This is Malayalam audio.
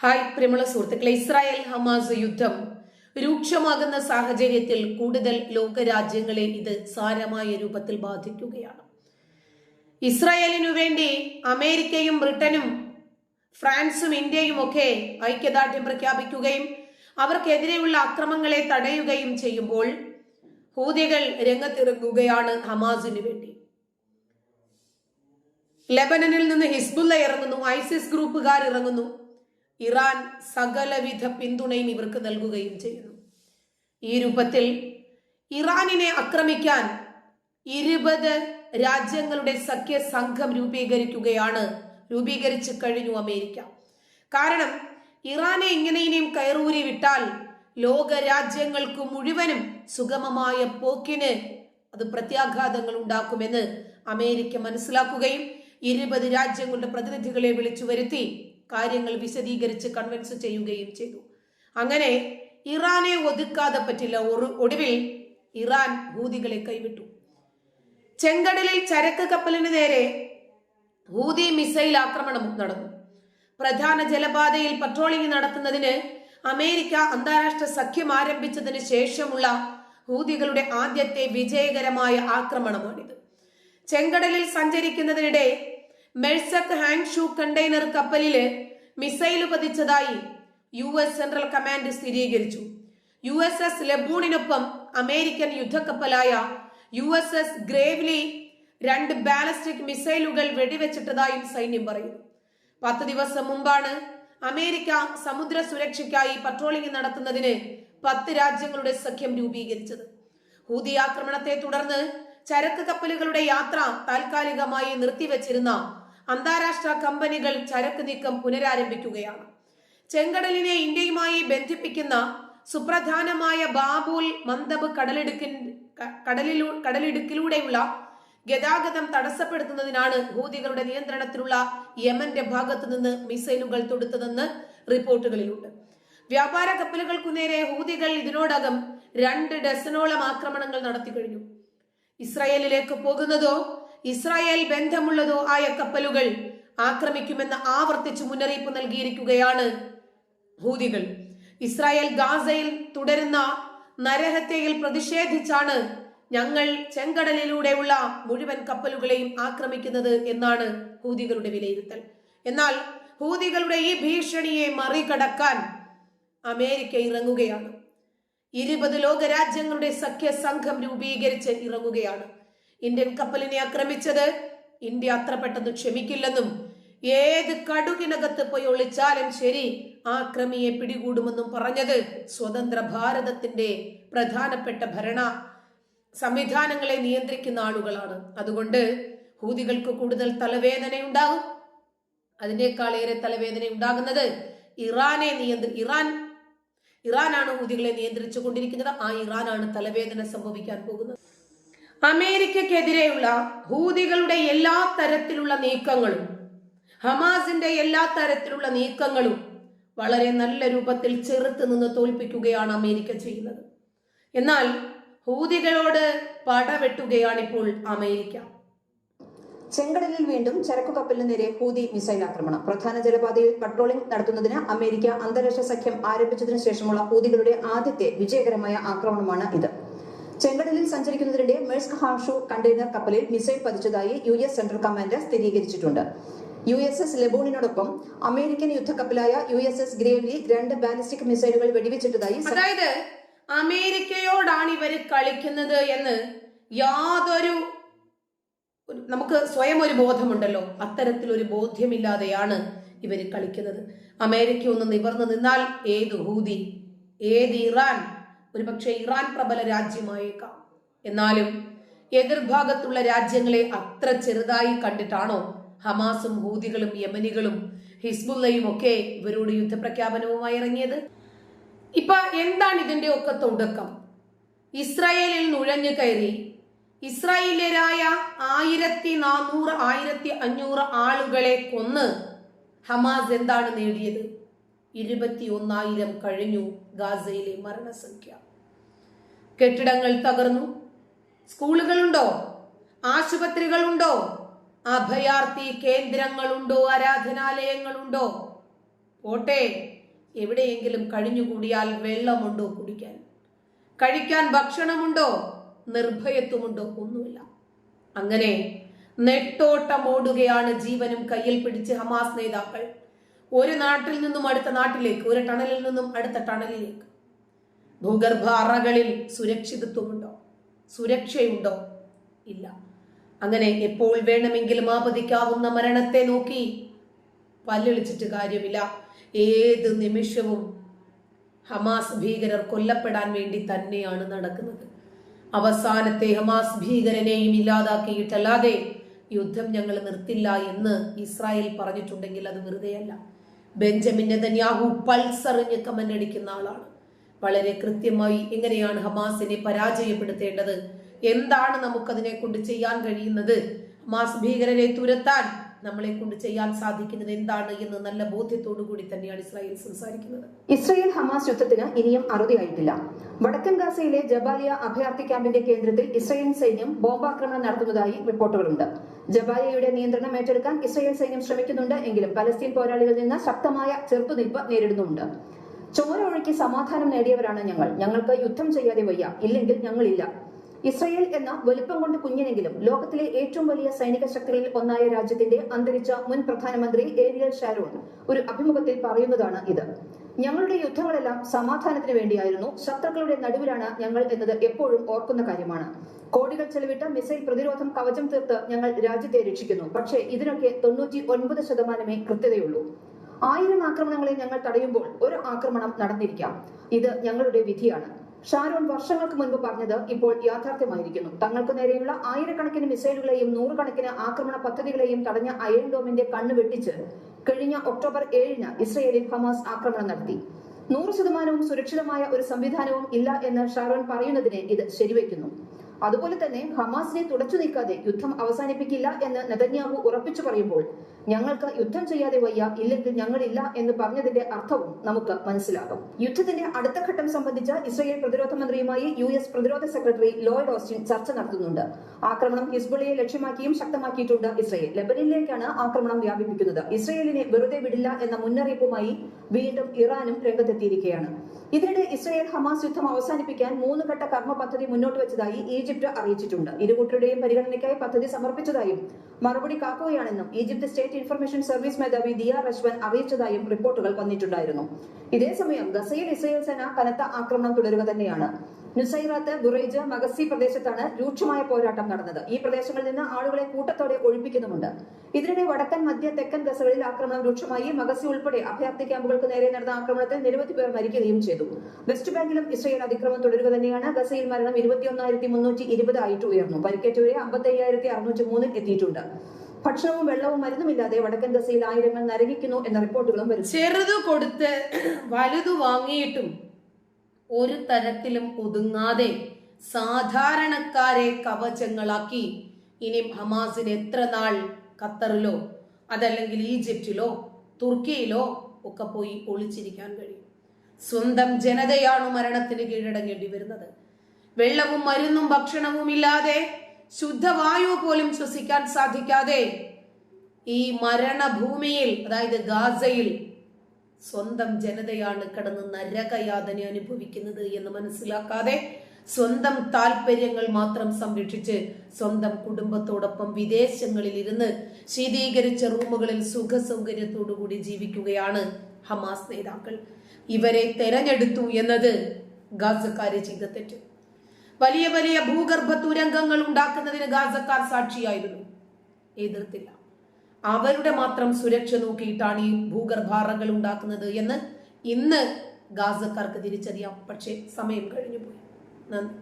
ഹായ് പ്രിയമുള്ള സുഹൃത്തുക്കളെ. ഇസ്രായേൽ ഹമാസ് യുദ്ധം രൂക്ഷമാകുന്ന സാഹചര്യത്തിൽ കൂടുതൽ ലോകരാജ്യങ്ങളെ ഇത് സാരമായ രൂപത്തിൽ ബാധിക്കുകയാണ്. ഇസ്രായേലിനു വേണ്ടി അമേരിക്കയും ബ്രിട്ടനും ഫ്രാൻസും ഇന്ത്യയും ഒക്കെ ഐക്യദാർഢ്യം പ്രഖ്യാപിക്കുകയും അവർക്കെതിരെയുള്ള അക്രമങ്ങളെ തടയുകയും ചെയ്യുമ്പോൾ ഹൂതികൾ രംഗത്തിറങ്ങുകയാണ് ഹമാസിന് വേണ്ടി. ലെബനനിൽ നിന്ന് ഹിസ്ബുല്ല ഇറങ്ങുന്നു ഐസിസ് ഗ്രൂപ്പുകാർ ഇറങ്ങുന്നു. ഇറാൻ സകലവിധ പിന്തുണയും ഇവർക്ക് നൽകുകയും ചെയ്യുന്നു. ഈ രൂപത്തിൽ ഇറാനിനെ ആക്രമിക്കാൻ ഇരുപത് രാജ്യങ്ങളുടെ സഖ്യ സംഘം രൂപീകരിക്കുകയാണ് രൂപീകരിച്ചു കഴിഞ്ഞു അമേരിക്ക. കാരണം ഇറാനെ എങ്ങനെയും കയറൂരി വിട്ടാൽ ലോക രാജ്യങ്ങൾക്ക് മുഴുവനും സുഗമമായ പോക്കിന് അത് പ്രത്യാഘാതങ്ങൾ ഉണ്ടാക്കുമെന്ന് അമേരിക്ക മനസ്സിലാക്കുകയും ഇരുപത് രാജ്യങ്ങളുടെ പ്രതിനിധികളെ വിളിച്ചു വരുത്തി കാര്യങ്ങൾ വിശദീകരിച്ച് കൺവിൻസ് ചെയ്യുകയും ചെയ്തു. അങ്ങനെ ഇറാനെ ഒതുക്കാതെ പറ്റില്ല ഒടുവിൽ ഇറാൻ ഹൂതികളെ കൈവിട്ടു. ചെങ്കടലിൽ ചരക്ക് കപ്പലിന് നേരെ ഹൂതി മിസൈൽ ആക്രമണം നടന്നു. പ്രധാന ജലപാതയിൽ പട്രോളിംഗ് നടത്തുന്നതിന് അമേരിക്ക അന്താരാഷ്ട്ര സഖ്യം ആരംഭിച്ചതിന് ശേഷമുള്ള ഹൂതികളുടെ ആദ്യത്തെ വിജയകരമായ ആക്രമണമാണിത്. ചെങ്കടലിൽ സഞ്ചരിക്കുന്നതിനിടെ മെഴ്സക് ഹാങ് ഷൂ കണ്ടെയ്നർ കപ്പലിൽ മിസൈൽ പതിച്ചതായി യു എസ് സെൻട്രൽ കമാൻഡ് സ്ഥിരീകരിച്ചു. യു എസ് എസ് ലബൂണിനൊപ്പം അമേരിക്കൻ യുദ്ധക്കപ്പലായ യു എസ് എസ് ഗ്രേവ്ലി രണ്ട് ബാലസ്റ്റിക് മിസൈലുകൾ വെടിവെച്ചിട്ടതായും സൈന്യം പറയുന്നു. പത്ത് ദിവസം മുമ്പാണ് അമേരിക്ക സമുദ്ര സുരക്ഷയ്ക്കായി പട്രോളിംഗ് നടത്തുന്നതിന് പത്ത് രാജ്യങ്ങളുടെ സഖ്യം രൂപീകരിച്ചത്. ഹൂതി ആക്രമണത്തെ തുടർന്ന് ചരക്ക് കപ്പലുകളുടെ യാത്ര താൽക്കാലികമായി നിർത്തിവച്ചിരുന്ന അന്താരാഷ്ട്ര കമ്പനികൾ ചരക്ക് നീക്കം പുനരാരംഭിക്കുകയാണ്. ചെങ്കടലിനെ ഇന്ത്യയുമായി ബന്ധിപ്പിക്കുന്ന സുപ്രധാനമായ ബാബുൽ മന്ദബ് കടലിടുക്കിൻ കടലിലൂ കടലിടുക്കിലൂടെയുള്ള ഗതാഗതം തടസ്സപ്പെടുത്തുന്നതിനാണ് ഹൂതികളുടെ നിയന്ത്രണത്തിലുള്ള യമന്റെ ഭാഗത്തു നിന്ന് മിസൈലുകൾ തൊടുത്തതെന്ന് റിപ്പോർട്ടുകളിലുണ്ട്. വ്യാപാര കപ്പലുകൾക്കു നേരെ ഹൂതികൾ ഇതിനോടകം രണ്ട് ഡസനോളം ആക്രമണങ്ങൾ നടത്തി കഴിഞ്ഞു ഇസ്രായേലിലേക്ക് പോകുന്നതോ ഇസ്രായേൽ ബന്ധമുള്ളതോ ആയ കപ്പലുകൾ ആക്രമിക്കുമെന്ന് ആവർത്തിച്ച് മുന്നറിയിപ്പ് നൽകിയിരിക്കുകയാണ് ഹൂതികൾ. ഇസ്രായേൽ ഗാസയിൽ തുടരുന്ന നരഹത്യയിൽ പ്രതിഷേധിച്ചാണ് ഞങ്ങൾ ചെങ്കടലിലൂടെയുള്ള മുഴുവൻ കപ്പലുകളെയും ആക്രമിക്കുന്നത് എന്നാണ് ഹൂതികളുടെ വിലയിരുത്തൽ. എന്നാൽ ഹൂതികളുടെ ഈ ഭീഷണിയെ മറികടക്കാൻ അമേരിക്ക ഇറങ്ങുകയാണ്. ഇരുപത് ലോകരാജ്യങ്ങളുടെ സഖ്യ സംഘം രൂപീകരിച്ച് ഇറങ്ങുകയാണ്. ഇന്ത്യൻ കപ്പലിനെ ആക്രമിച്ചത്. ഇന്ത്യ അത്ര പെട്ടെന്ന് ക്ഷമിക്കില്ലെന്നും ഏത് കടുകിനകത്ത് പോയി ഒളിച്ചാലും ശരി ആക്രമിയെ പിടികൂടുമെന്നും പറഞ്ഞത് സ്വതന്ത്ര ഭാരതത്തിന്റെ പ്രധാനപ്പെട്ട ഭരണ സംവിധാനങ്ങളെ നിയന്ത്രിക്കുന്ന ആളുകളാണ്. അതുകൊണ്ട് ഹൂതികൾക്ക് കൂടുതൽ തലവേദനയുണ്ടാകും. അതിനേക്കാളേറെ തലവേദന ഉണ്ടാകുന്നത് ഇറാനെ നിയന്ത്രി ഇറാൻ ഇറാനാണ് ഹൂതികളെ നിയന്ത്രിച്ചു കൊണ്ടിരിക്കുന്നത് ആ ഇറാനാണ് തലവേദന സംഭവിക്കാൻ പോകുന്നത്. അമേരിക്കക്കെതിരെയുള്ള ഹൂതികളുടെ എല്ലാ തരത്തിലുള്ള നീക്കങ്ങളും ഹമാസിന്റെ എല്ലാ തരത്തിലുള്ള നീക്കങ്ങളും വളരെ നല്ല രൂപത്തിൽ ചെറുത്ത് നിന്ന് തോൽപ്പിക്കുകയാണ് അമേരിക്ക ചെയ്യുന്നത്. എന്നാൽ ഹൂതികളോട് പടവെട്ടുകയാണ് ഇപ്പോൾ അമേരിക്ക. ചെങ്കടലിൽ വീണ്ടും ചരക്കു കപ്പലിന് നേരെ ഹൂതി മിസൈൽ ആക്രമണം. പ്രധാന ജലപാതയിൽ പട്രോളിംഗ് നടത്തുന്നതിന് അമേരിക്ക അന്താരാഷ്ട്ര സഖ്യം ആരംഭിച്ചതിനു ശേഷമുള്ള ഹൂതികളുടെ ആദ്യത്തെ വിജയകരമായ ആക്രമണമാണ് ഇത്. ചെങ്കടലിൽ സഞ്ചരിക്കുന്നതിനിടെ മെഴ്സ്ക് ഹാഷു കണ്ടെയ്നർ കപ്പലിൽ മിസൈൽ പതിച്ചതായി യു എസ് സെൻട്രൽ കമാൻഡ് സ്ഥിരീകരിച്ചിട്ടുണ്ട്. യു എസ് എസ് ലെബോണിനോടൊപ്പം അമേരിക്കൻ യുദ്ധക്കപ്പലായ യു എസ് എസ് ഗ്രേവ്ലി രണ്ട് ബാലിസ്റ്റിക് മിസൈലുകൾ വെടിവെച്ചിട്ടതായി അതായത് അമേരിക്കയോടാണ് ഇവർ കളിക്കുന്നത് എന്ന് യാതൊരു നമുക്ക് സ്വയം ഒരു ബോധമുണ്ടല്ലോ. അത്തരത്തിലൊരു ബോധ്യമില്ലാതെയാണ് ഇവർ കളിക്കുന്നത്. അമേരിക്ക ഒന്ന് നിവർന്നു നിന്നാൽ ഏത് ഹൂതി ഏത് ഇറാൻ ഒരുപക്ഷെ ഇറാൻ പ്രബല രാജ്യമായേക്കാം. എന്നാലും എതിർഭാഗത്തുള്ള രാജ്യങ്ങളെ അത്ര ചെറുതായി കണ്ടിട്ടാണോ ഹമാസും ഹൂതികളും യമനികളും ഹിസ്ബുല്ലയും ഒക്കെ ഇവരോട് യുദ്ധപ്രഖ്യാപനവുമായി ഇറങ്ങിയത്? ഇപ്പൊ എന്താണ് ഇതിന്റെ ഒക്കെ തുടക്കം? ഇസ്രായേലിൽ നുഴഞ്ഞു കയറി ഇസ്രായേലിയരായ ആയിരത്തി നാനൂറ് ആയിരത്തി അഞ്ഞൂറ് ആളുകളെ കൊന്ന് ഹമാസ് എന്താണ് നേടിയത്? ഇരുപത്തി ഒന്നായിരം കഴിഞ്ഞു ഗാസയിലെ മരണസംഖ്യ. കെട്ടിടങ്ങൾ തകർന്നു. സ്കൂളുകളുണ്ടോ? ആശുപത്രികളുണ്ടോ? അഭയാർത്ഥി കേന്ദ്രങ്ങളുണ്ടോ? ആരാധനാലയങ്ങളുണ്ടോ? പോട്ടെ എവിടെയെങ്കിലും കഴിഞ്ഞുകൂടിയാൽ വെള്ളമുണ്ടോ കുടിക്കാൻ? കഴിക്കാൻ ഭക്ഷണമുണ്ടോ? നിർഭയത്വമുണ്ടോ? ഒന്നുമില്ല. അങ്ങനെ നെട്ടോട്ടമോടുകയാണ് ജീവനും കയ്യിൽ പിടിച്ച് ഹമാസ് നേതാക്കൾ. ഒരു നാട്ടിൽ നിന്നും അടുത്ത നാട്ടിലേക്ക് ഒരു ടണലിൽ നിന്നും അടുത്ത ടണലിലേക്ക്. ഭൂഗർഭ അറകളിൽ സുരക്ഷിതത്വമുണ്ടോ? സുരക്ഷയുണ്ടോ? ഇല്ല. അങ്ങനെ എപ്പോൾ വേണമെങ്കിലും ആപതിക്കാവുന്ന മരണത്തെ നോക്കി പല്ലൊളിച്ചിട്ട് കാര്യമില്ല. ഏത് നിമിഷവും ഹമാസ് ഭീകരർ കൊല്ലപ്പെടാൻ വേണ്ടി തന്നെയാണ് നടക്കുന്നത്. അവസാനത്തെ ഹമാസ് ഭീകരനെയും ഇല്ലാതാക്കിയിട്ടല്ലാതെ യുദ്ധം ഞങ്ങൾ നിർത്തില്ല എന്ന് ഇസ്രായേൽ പറഞ്ഞിട്ടുണ്ടെങ്കിൽ അത് വെറുതെയല്ല. ബെഞ്ചമിൻ നെതന്യാഹു പൾസറിഞ്ഞ് കമന്റ് അടിക്കുന്ന ആളാണ്. വളരെ കൃത്യമായി എങ്ങനെയാണ് ഹമാസിനെ പരാജയപ്പെടുത്തേണ്ടത്? എന്താണ് നമുക്കതിനെ കൊണ്ട് ചെയ്യാൻ കഴിയുന്നത്? ഹമാസ് ഭീകരരെ തുരത്താൻ നമ്മളെ കൊണ്ട് ചെയ്യാൻ സാധിക്കുന്നത് എന്താണ് എന്ന് നല്ല ബോധ്യത്തോടു കൂടി തന്നെയാണ് ഇസ്രായേൽ സംസാരിക്കുന്നത്. ഇസ്രായേൽ ഹമാസ് യുദ്ധത്തിന് ഇനിയും അറുതിയായിട്ടില്ല വടക്കൻ ഗാസയിലെ ജബാലിയ അഭയാർത്ഥി ക്യാമ്പിന്റെ കേന്ദ്രത്തിൽ ഇസ്രായേൽ സൈന്യം ബോംബാക്രമണം നടത്തുന്നതായി റിപ്പോർട്ടുകളുണ്ട്. ജബാലിയയുടെ നിയന്ത്രണം ഏറ്റെടുക്കാൻ ഇസ്രായേൽ സൈന്യം ശ്രമിക്കുന്നുണ്ട് എങ്കിലും പലസ്തീൻ പോരാളികളിൽ നിന്ന് ശക്തമായ ചെറുത്തുനിൽപ്പ് നേരിടുന്നുണ്ട് ചോര ഒഴുക്കി സമാധാനം നേടിയവരാണ് ഞങ്ങൾ. ഞങ്ങൾക്ക് യുദ്ധം ചെയ്യാതെ വയ്യ. ഇല്ലെങ്കിൽ ഞങ്ങളില്ല. ഇസ്രയേൽ എന്ന വലിപ്പം കൊണ്ട് കുഞ്ഞിനെങ്കിലും ലോകത്തിലെ ഏറ്റവും വലിയ സൈനിക ശക്തികളിൽ ഒന്നായ രാജ്യത്തിന്റെ അന്തരിച്ച മുൻ പ്രധാനമന്ത്രി ഏരിയൽ ഷാരോൺ ഒരു അഭിമുഖത്തിൽ പറയുന്നതാണ് ഇത്. ഞങ്ങളുടെ യുദ്ധങ്ങളെല്ലാം സമാധാനത്തിന് വേണ്ടിയായിരുന്നു. ശത്രുക്കളുടെ നടുവിലാണ് ഞങ്ങൾ എന്നത് എപ്പോഴും ഓർക്കുന്ന കാര്യമാണ്. കോടികൾ ചെലവിട്ട് മിസൈൽ പ്രതിരോധം കവചം തീർത്ത് ഞങ്ങൾ രാജ്യത്തെ രക്ഷിക്കുന്നു. പക്ഷേ ഇതിനൊക്കെ തൊണ്ണൂറ്റി ഒൻപത് ശതമാനമേ കൃത്യതയുള്ളൂ. ആയിരം ആക്രമണങ്ങളെ ഞങ്ങൾ തടയുമ്പോൾ ഒരു ആക്രമണം നടന്നിരിക്കാം. ഇത് ഞങ്ങളുടെ വിധിയാണ്. ഷാരോൺ വർഷങ്ങൾക്ക് മുൻപ് പറഞ്ഞത് ഇപ്പോൾ യാഥാർത്ഥ്യമായിരിക്കുന്നു. തങ്ങൾക്ക് നേരെയുള്ള ആയിരക്കണക്കിന് മിസൈലുകളെയും നൂറുകണക്കിന് ആക്രമണ പദ്ധതികളെയും തടഞ്ഞ അയൺ ഡോമിന്റെ കണ്ണ് വെട്ടിച്ച് കഴിഞ്ഞ ഒക്ടോബർ ഏഴിന് ഇസ്രയേലിൽ ഹമാസ് ആക്രമണം നടത്തി. നൂറ് ശതമാനവും സുരക്ഷിതമായ ഒരു സംവിധാനവും ഇല്ല എന്ന് ഷാരോൺ പറയുന്നതിനെ ഇത് ശരിവയ്ക്കുന്നു അതുപോലെ തന്നെ ഹമാസിനെ തുടച്ചു നീക്കാതെ യുദ്ധം അവസാനിപ്പിക്കില്ല എന്ന് നെതന്യാഹു ഉറപ്പിച്ചു പറയുമ്പോൾ ഞങ്ങൾക്ക് യുദ്ധം ചെയ്യാതെ വയ്യ ഇല്ലെങ്കിൽ ഞങ്ങളില്ല എന്ന് പറഞ്ഞതിന്റെ അർത്ഥവും നമുക്ക് മനസ്സിലാകും. യുദ്ധത്തിന്റെ അടുത്ത ഘട്ടം സംബന്ധിച്ച് ഇസ്രയേൽ പ്രതിരോധ മന്ത്രിയുമായി യു എസ് പ്രതിരോധ സെക്രട്ടറി ലോയ്ഡ് ഓസ്റ്റിൻ ചർച്ച നടത്തുന്നുണ്ട്. ആക്രമണം ഹിസ്ബുളിയെ ലക്ഷ്യമാക്കിയും ശക്തമാക്കിയിട്ടുണ്ട് ഇസ്രയേൽ. ലെബനിലേക്കാണ് ആക്രമണം വ്യാപിപ്പിക്കുന്നത്. ഇസ്രയേലിനെ വെറുതെ വിടില്ല എന്ന മുന്നറിയിപ്പുമായി വീണ്ടും ഇറാനും രംഗത്തെത്തിയിരിക്കുകയാണ്. ഇതിനിടെ ഇസ്രയേൽ ഹമാസ് യുദ്ധം അവസാനിപ്പിക്കാൻ മൂന്ന് ഘട്ട കർമ്മ പദ്ധതി മുന്നോട്ട് വെച്ചതായി ഈജിപ്ത് അറിയിച്ചിട്ടുണ്ട്. ഇരുകൂട്ടരുടെയും പരിഗണനയ്ക്കായി പദ്ധതി സമർപ്പിച്ചതായും മറുപടി കാക്കുകയാണെന്നും ഈജിപ്ത് സ്റ്റേറ്റ് ഇൻഫർമേഷൻ സർവീസ് മേധാവി ദിയ റഷ്വൻ അറിയിച്ചതായും റിപ്പോർട്ടുകൾ വന്നിട്ടുണ്ടായിരുന്നു. ഇതേസമയം ഗസയിൽ ഇസ്രയേൽ സേന കനത്ത ആക്രമണം തുടരുക തന്നെയാണ്. നുസൈറാത്ത് ബുറൈജ് മഗസി പ്രദേശത്താണ് രൂക്ഷമായ പോരാട്ടം നടന്നത്. ഈ പ്രദേശങ്ങളിൽ നിന്ന് ആളുകളെ കൂട്ടത്തോടെ ഒഴിപ്പിക്കുന്നുമുണ്ട്. ഇതിനിടെ വടക്കൻ മധ്യ തെക്കൻ ഗസകളിൽ ആക്രമണം രൂക്ഷമായി. മഗസി ഉൾപ്പെടെ അഭയാർത്ഥി ക്യാമ്പുകൾക്ക് നേരെ നടന്ന ആക്രമണത്തിൽ നിരവധി പേർ മരിക്കുകയും ചെയ്തു. വെസ്റ്റ് ബാങ്കിലും ഇസ്രയേൽ അതിക്രമം തുടരുക തന്നെയാണ്. ഗസയിൽ മരണം ഇരുപത്തിയൊന്നായിരത്തി മുന്നൂറ്റി ഇരുപത് ആയിട്ട് ഉയർന്നു. പരിക്കേറ്റവരെ അമ്പത്തി അയ്യായിരത്തി അറുന്നൂറ്റി മൂന്നിൽ എത്തിയിട്ടുണ്ട്. ഭക്ഷണവും വെള്ളവും മരുന്നുമില്ലാതെ വടക്കൻ ഗസയിൽ ആയിരങ്ങൾ നരകിക്കുന്നു എന്ന റിപ്പോർട്ടുകളും വരുന്നു. ചെറുത് കൊടുത്ത് വലുത് വാങ്ങിയിട്ടും ഒരു തരത്തിലും ഒതുങ്ങാതെ സാധാരണക്കാരെ കവചങ്ങളാക്കി. ഇനി ഹമാസിന് എത്ര നാൾ ഖത്തറിലോ അതല്ലെങ്കിൽ ഈജിപ്തിലോ തുർക്കിയിലോ ഒക്കെ പോയി ഒളിച്ചിരിക്കാൻ കഴിയും? സ്വന്തം ജനതയാണ് മരണത്തിന് കീഴടങ്ങേണ്ടി വരുന്നത്. വെള്ളവും മരുന്നും ഭക്ഷണവും ഇല്ലാതെ ശുദ്ധവായു പോലും ശ്വസിക്കാൻ സാധിക്കാതെ ഈ മരണഭൂമിയിൽ അതായത് ഗാസയിൽ സ്വന്തം ജനതയാണ് കടന്ന് നരകയാതന അനുഭവിക്കുന്നത് എന്ന് മനസ്സിലാക്കാതെ സ്വന്തം താല്പര്യങ്ങൾ മാത്രം സംരക്ഷിച്ച് സ്വന്തം കുടുംബത്തോടൊപ്പം വിദേശങ്ങളിൽ ഇരുന്ന് ശീതീകരിച്ച റൂമുകളിൽ സുഖ സൗകര്യത്തോടുകൂടി ജീവിക്കുകയാണ് ഹമാസ് നേതാക്കൾ. ഇവരെ തെരഞ്ഞെടുത്തു എന്നത് ഗാസക്കാരെ ചെയ്ത തെറ്റ്. വലിയ വലിയ ഭൂഗർഭ തുരങ്കങ്ങൾ ഉണ്ടാക്കുന്നതിന് ഗാസക്കാർ സാക്ഷിയായിരുന്നു. എതിർത്തില്ല. അവരുടെ മാത്രം സുരക്ഷ നോക്കിയിട്ടാണ് ഈ ഭൂഗർഭാറകൾ ഉണ്ടാക്കുന്നത് എന്ന് ഇന്ന് ഗാസക്കാർക്ക് തിരിച്ചറിയാം. പക്ഷേ സമയം കഴിഞ്ഞു പോയി നന്ദി.